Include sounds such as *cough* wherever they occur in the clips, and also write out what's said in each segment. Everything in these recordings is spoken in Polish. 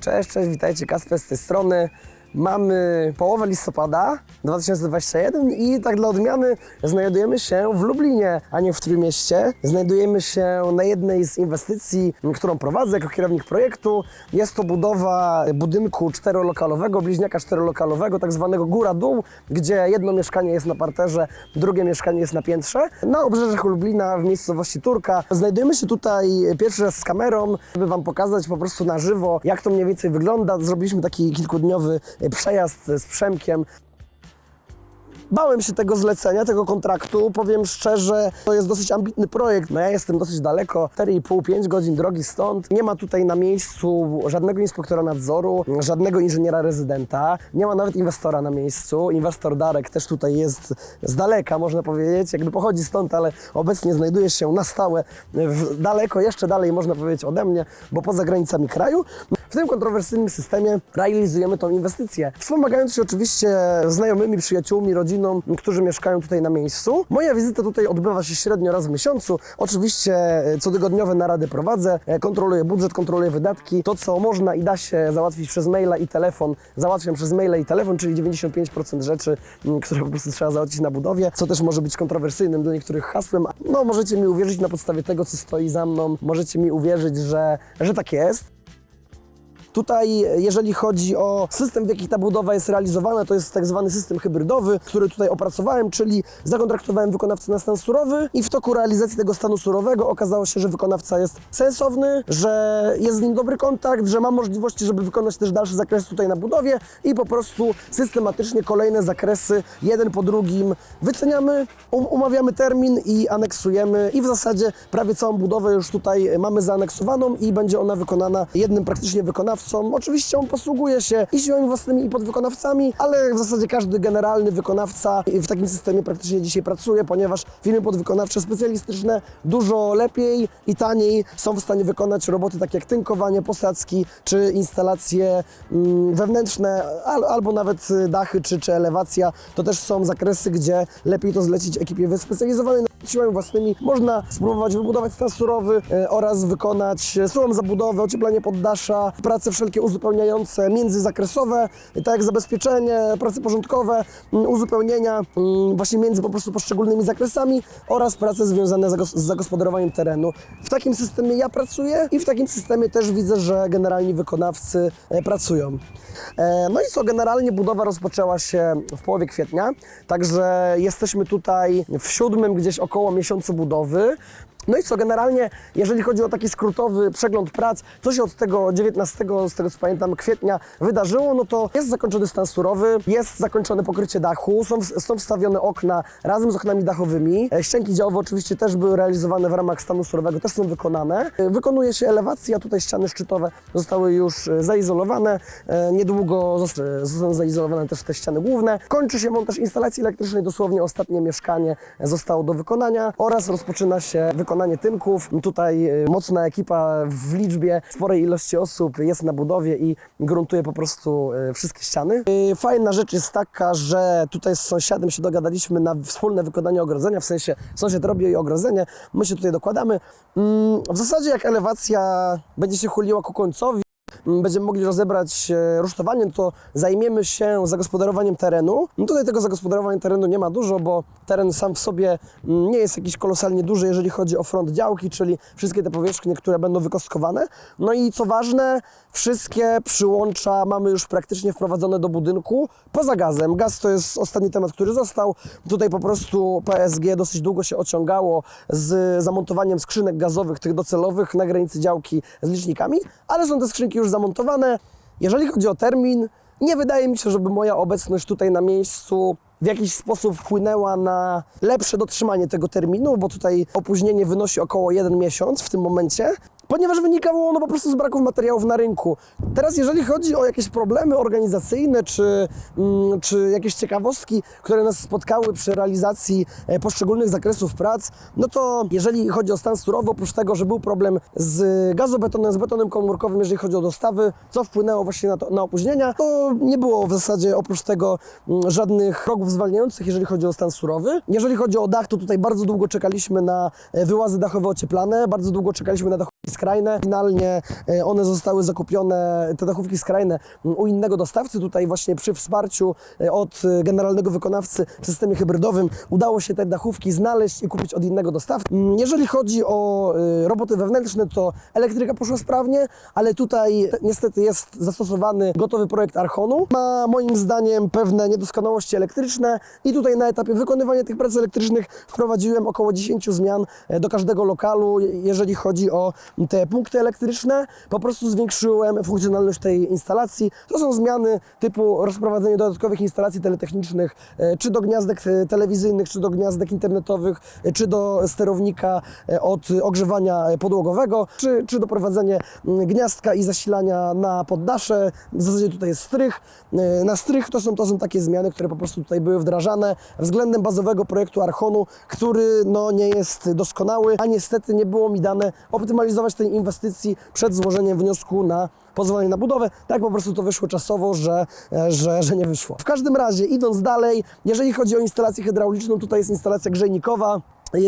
Cześć, cześć, witajcie, Kasper z tej strony. Mamy połowę listopada 2021 i tak dla odmiany znajdujemy się w Lublinie, a nie w Trójmieście. Znajdujemy się na jednej z inwestycji, którą prowadzę jako kierownik projektu. Jest to budowa budynku czterolokalowego, bliźniaka czterolokalowego, tak zwanego góra-dół, gdzie jedno mieszkanie jest na parterze, drugie mieszkanie jest na piętrze. Na obrzeżach Lublina w miejscowości Turka. Znajdujemy się tutaj pierwszy raz z kamerą, żeby Wam pokazać po prostu na żywo, jak to mniej więcej wygląda. Zrobiliśmy taki kilkudniowy przejazd z Przemkiem. Bałem się tego zlecenia, tego kontraktu. Powiem szczerze, to jest dosyć ambitny projekt. No ja jestem dosyć daleko, 4,5-5 godzin drogi stąd. Nie ma tutaj na miejscu żadnego inspektora nadzoru, żadnego inżyniera rezydenta. Nie ma nawet inwestora na miejscu. Inwestor Darek też tutaj jest z daleka, można powiedzieć. Jakby pochodzi stąd, ale obecnie znajduje się na stałe daleko, jeszcze dalej można powiedzieć ode mnie, bo poza granicami kraju. W tym kontrowersyjnym systemie realizujemy tą inwestycję. Wspomagając się oczywiście znajomymi, przyjaciółmi, rodziną, którzy mieszkają tutaj na miejscu. Moja wizyta tutaj odbywa się średnio raz w miesiącu. Oczywiście e, cotygodniowe narady prowadzę, e, kontroluję budżet, kontroluję wydatki. To, co można i da się załatwić przez maila i telefon, załatwiam przez maila i telefon, czyli 95% rzeczy, m, które po prostu trzeba załatwić na budowie, co też może być kontrowersyjnym dla niektórych hasłem. No, możecie mi uwierzyć na podstawie tego, co stoi za mną. Możecie mi uwierzyć, że, że tak jest. Tutaj, jeżeli chodzi o system, w jaki ta budowa jest realizowana, to jest tak zwany system hybrydowy, który tutaj opracowałem, czyli zakontraktowałem wykonawcę na stan surowy i w toku realizacji tego stanu surowego okazało się, że wykonawca jest sensowny, że jest z nim dobry kontakt, że ma możliwości, żeby wykonać też dalszy zakres tutaj na budowie i po prostu systematycznie kolejne zakresy, jeden po drugim wyceniamy, um umawiamy termin i aneksujemy i w zasadzie prawie całą budowę już tutaj mamy zaaneksowaną i będzie ona wykonana jednym praktycznie wykonawcą. Oczywiście on posługuje się i siłami własnymi i podwykonawcami, ale w zasadzie każdy generalny wykonawca w takim systemie praktycznie dzisiaj pracuje, ponieważ firmy podwykonawcze specjalistyczne dużo lepiej i taniej są w stanie wykonać roboty takie jak tynkowanie, posadzki czy instalacje mm, wewnętrzne al, albo nawet y, dachy czy, czy elewacja. To też są zakresy, gdzie lepiej to zlecić ekipie wyspecjalizowanej. Siłami własnymi można spróbować wybudować stan surowy e, oraz wykonać e, sułą zabudowę, ocieplenie poddasza, wszelkie uzupełniające międzyzakresowe, tak jak zabezpieczenie, prace porządkowe, m, uzupełnienia m, właśnie między po prostu poszczególnymi zakresami oraz prace związane z zagospodarowaniem terenu. W takim systemie ja pracuję i w takim systemie też widzę, że generalni wykonawcy e, pracują. E, No i co, generalnie budowa rozpoczęła się w połowie kwietnia, także jesteśmy tutaj w siódmym gdzieś około miesiącu budowy. No i co, generalnie, jeżeli chodzi o taki skrótowy przegląd prac, co się od tego 19, z tego co pamiętam, kwietnia wydarzyło, no to jest zakończony stan surowy, jest zakończone pokrycie dachu, są, są wstawione okna razem z oknami dachowymi. E, Ścianki działowe oczywiście też były realizowane w ramach stanu surowego, też są wykonane. E, Wykonuje się elewacja, tutaj ściany szczytowe zostały już e, zaizolowane, niedługo zost- zostaną zaizolowane też te ściany główne. Kończy się montaż instalacji elektrycznej, dosłownie ostatnie mieszkanie zostało do wykonania oraz rozpoczyna się wykonanie tynków. Tutaj e, mocna ekipa w liczbie sporej ilości osób jest na budowie i gruntuje po prostu e, wszystkie ściany. E, Fajna rzecz jest taka, że tutaj z sąsiadem się dogadaliśmy na wspólne wykonanie ogrodzenia, w sensie sąsiad robi jej ogrodzenie, my się tutaj dokładamy. Mm, W zasadzie jak elewacja będzie się chuliła ku końcowi, będziemy mogli rozebrać e, rusztowanie, no to zajmiemy się zagospodarowaniem terenu. No tutaj tego zagospodarowania terenu nie ma dużo, bo teren sam w sobie m, nie jest jakiś kolosalnie duży, jeżeli chodzi o front działki, czyli wszystkie te powierzchnie, które będą wykostkowane. No i co ważne, wszystkie przyłącza mamy już praktycznie wprowadzone do budynku poza gazem. Gaz to jest ostatni temat, który został. Tutaj po prostu PSG dosyć długo się ociągało z zamontowaniem skrzynek gazowych, tych docelowych na granicy działki z licznikami, ale są te skrzynki już zamontowane. Jeżeli chodzi o termin, nie wydaje mi się, żeby moja obecność tutaj na miejscu w jakiś sposób wpłynęła na lepsze dotrzymanie tego terminu, bo tutaj opóźnienie wynosi około jeden miesiąc w tym momencie, ponieważ wynikało ono po prostu z braków materiałów na rynku. Teraz jeżeli chodzi o jakieś problemy organizacyjne, czy, mm, czy jakieś ciekawostki, które nas spotkały przy realizacji e, poszczególnych zakresów prac, no to jeżeli chodzi o stan surowy, oprócz tego, że był problem z gazobetonem, z betonem komórkowym, jeżeli chodzi o dostawy, co wpłynęło właśnie na, to, na opóźnienia, to nie było w zasadzie oprócz tego mm, żadnych progów zwalniających, jeżeli chodzi o stan surowy. Jeżeli chodzi o dach, to tutaj bardzo długo czekaliśmy na e, wyłazy dachowe ocieplane, bardzo długo czekaliśmy na dach skrajne. Finalnie e, one zostały zakupione, te dachówki skrajne u innego dostawcy. Tutaj właśnie przy wsparciu e, od e, generalnego wykonawcy w systemie hybrydowym udało się te dachówki znaleźć i kupić od innego dostawcy. Jeżeli chodzi o roboty wewnętrzne, to elektryka poszła sprawnie, ale tutaj te- niestety jest zastosowany gotowy projekt Archonu. Ma moim zdaniem pewne niedoskonałości elektryczne i tutaj na etapie wykonywania tych prac elektrycznych wprowadziłem około 10 zmian do każdego lokalu, je- jeżeli chodzi o te punkty elektryczne. Po prostu zwiększyłem funkcjonalność tej instalacji. To są zmiany typu rozprowadzenie dodatkowych instalacji teletechnicznych, e, czy do gniazdek e, telewizyjnych, czy do gniazdek internetowych, e, czy do sterownika od ogrzewania podłogowego, czy, czy doprowadzenie mm, gniazdka i zasilania na poddasze. W zasadzie tutaj jest strych. Na strych to są, to są takie zmiany, które po prostu tutaj były wdrażane względem bazowego projektu Archonu, który no, nie jest doskonały, a niestety nie było mi dane optymalizować tej inwestycji przed złożeniem wniosku na pozwolenie na budowę. Tak po prostu to wyszło czasowo, że, e, że, że nie wyszło. W każdym razie, idąc dalej, jeżeli chodzi o instalację hydrauliczną, tutaj jest instalacja grzejnikowa.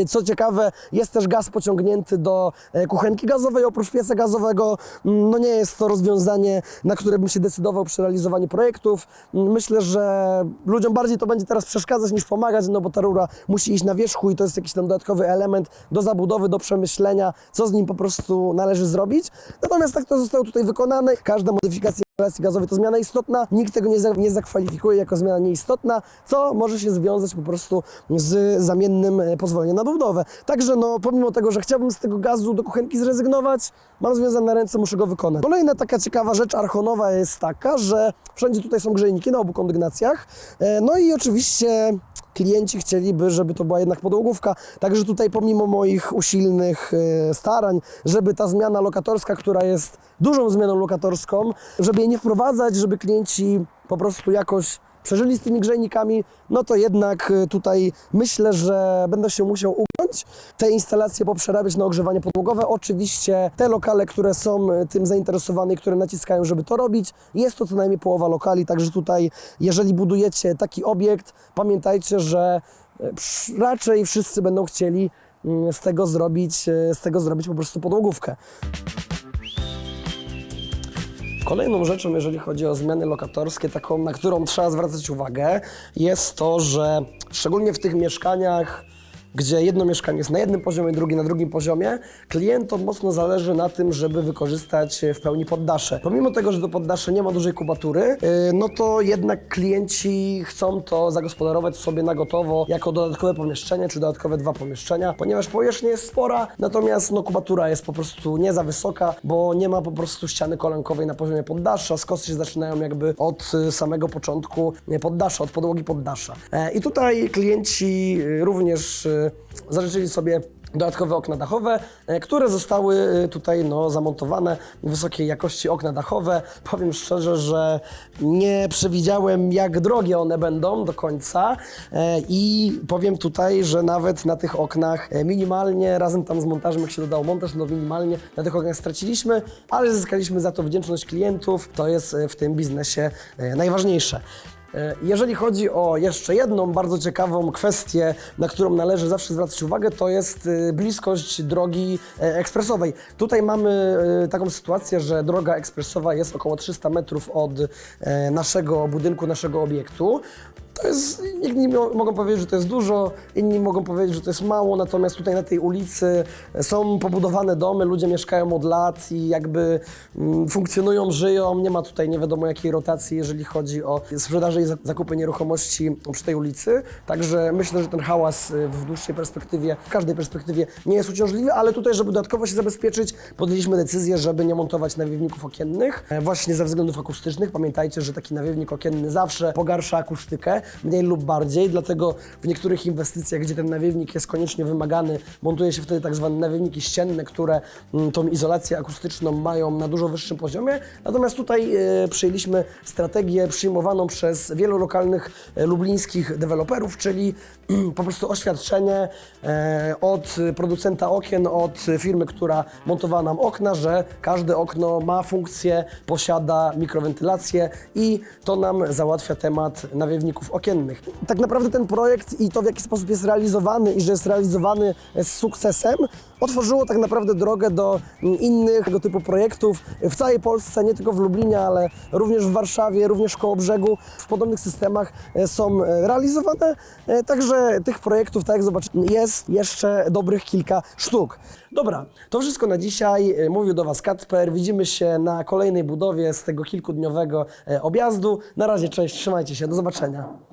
Co ciekawe, jest też gaz pociągnięty do e, kuchenki gazowej oprócz pieca gazowego. Mm, No nie jest to rozwiązanie, na które bym się decydował przy realizowaniu projektów. Mm, Myślę, że ludziom bardziej to będzie teraz przeszkadzać niż pomagać, no bo ta rura musi iść na wierzchu i to jest jakiś tam dodatkowy element do zabudowy, do przemyślenia, co z nim po prostu należy zrobić. Natomiast tak to zostało tutaj wykonane. Każda modyfikacja instalacji gazowej to zmiana istotna, nikt tego nie, za, nie zakwalifikuje jako zmiana nieistotna, co może się związać po prostu z zamiennym e, pozwoleniem na budowę. Także no, pomimo tego, że chciałbym z tego gazu do kuchenki zrezygnować, mam związane ręce, muszę go wykonać. Kolejna taka ciekawa rzecz archonowa jest taka, że wszędzie tutaj są grzejniki na obu kondygnacjach, e, no i oczywiście klienci chcieliby, żeby to była jednak podłogówka. Także tutaj pomimo moich usilnych e, starań, żeby ta zmiana lokatorska, która jest dużą zmianą lokatorską, żeby jej nie wprowadzać, żeby klienci po prostu jakoś przeżyli z tymi grzejnikami, no to jednak e, tutaj myślę, że będę się musiał ugiąć, te instalacje poprzerabiać na ogrzewanie podłogowe. Oczywiście te lokale, które są e, tym zainteresowane i które naciskają, żeby to robić, jest to co najmniej połowa lokali, także tutaj jeżeli budujecie taki obiekt, pamiętajcie, że psz- raczej wszyscy będą chcieli z tego zrobić, z tego zrobić po prostu podłogówkę. Kolejną rzeczą, jeżeli chodzi o zmiany lokatorskie, taką, na którą trzeba zwracać uwagę, jest to, że szczególnie w tych mieszkaniach, gdzie jedno mieszkanie jest na jednym poziomie, drugie na drugim poziomie, klientom mocno zależy na tym, żeby wykorzystać w pełni poddasze. Pomimo tego, że to poddasze nie ma dużej kubatury, yy, no to jednak klienci chcą to zagospodarować sobie na gotowo jako dodatkowe pomieszczenie, czy dodatkowe dwa pomieszczenia, ponieważ powierzchnia jest spora, natomiast no, kubatura jest po prostu nie za wysoka, bo nie ma po prostu ściany kolankowej na poziomie poddasza, skosy się zaczynają jakby od y, samego początku poddasza, od podłogi poddasza. E, I tutaj klienci również zażyczyli sobie dodatkowe okna dachowe, e, które zostały e, tutaj no, zamontowane, wysokiej jakości okna dachowe. Powiem szczerze, że nie przewidziałem jak drogie one będą do końca e, i powiem tutaj, że nawet na tych oknach minimalnie, razem tam z montażem, jak się dodał montaż, no minimalnie na tych oknach straciliśmy, ale zyskaliśmy za to wdzięczność klientów. To jest w tym biznesie najważniejsze. E, Jeżeli chodzi o jeszcze jedną bardzo ciekawą kwestię, na którą należy zawsze zwracać uwagę, to jest e, bliskość drogi e, ekspresowej. Tutaj mamy taką sytuację, że droga ekspresowa jest około 300 metrów od naszego budynku, naszego obiektu. Jest, mo- mogą powiedzieć, że to jest dużo, inni mogą powiedzieć, że to jest mało, natomiast tutaj na tej ulicy są pobudowane domy, ludzie mieszkają od lat i jakby mm, funkcjonują, żyją, nie ma tutaj nie wiadomo jakiej rotacji, jeżeli chodzi o sprzedaż i za- zakupy nieruchomości przy tej ulicy, także myślę, że ten hałas y, w dłuższej perspektywie, w każdej perspektywie nie jest uciążliwy, ale tutaj, żeby dodatkowo się zabezpieczyć, podjęliśmy decyzję, żeby nie montować nawiewników okiennych, e, właśnie ze względów akustycznych. Pamiętajcie, że taki nawiewnik okienny zawsze pogarsza akustykę, mniej lub bardziej, dlatego w niektórych inwestycjach, gdzie ten nawiewnik jest koniecznie wymagany, montuje się wtedy tak zwane nawiewniki ścienne, które mm, tą izolację akustyczną mają na dużo wyższym poziomie. Natomiast tutaj e, przyjęliśmy strategię przyjmowaną przez wielu lokalnych e, lublińskich deweloperów, czyli *clears throat* po prostu oświadczenie e, od producenta okien, od firmy, która montowała nam okna, że każde okno ma funkcję, posiada mikrowentylację i to nam załatwia temat nawiewników okiennych okiennych. Tak naprawdę ten projekt i to w jaki sposób jest realizowany i że jest realizowany z sukcesem, otworzyło tak naprawdę drogę do mm, innych tego typu projektów w całej Polsce, nie tylko w Lublinie, ale również w Warszawie, również koło brzegu. W podobnych systemach e, są e, realizowane, e, także tych projektów, tak jak zobaczycie, jest jeszcze dobrych kilka sztuk. Dobra, to wszystko na dzisiaj. E, Mówił do Was Kacper. Widzimy się na kolejnej budowie z tego kilkudniowego e, objazdu. Na razie, cześć, trzymajcie się, do zobaczenia.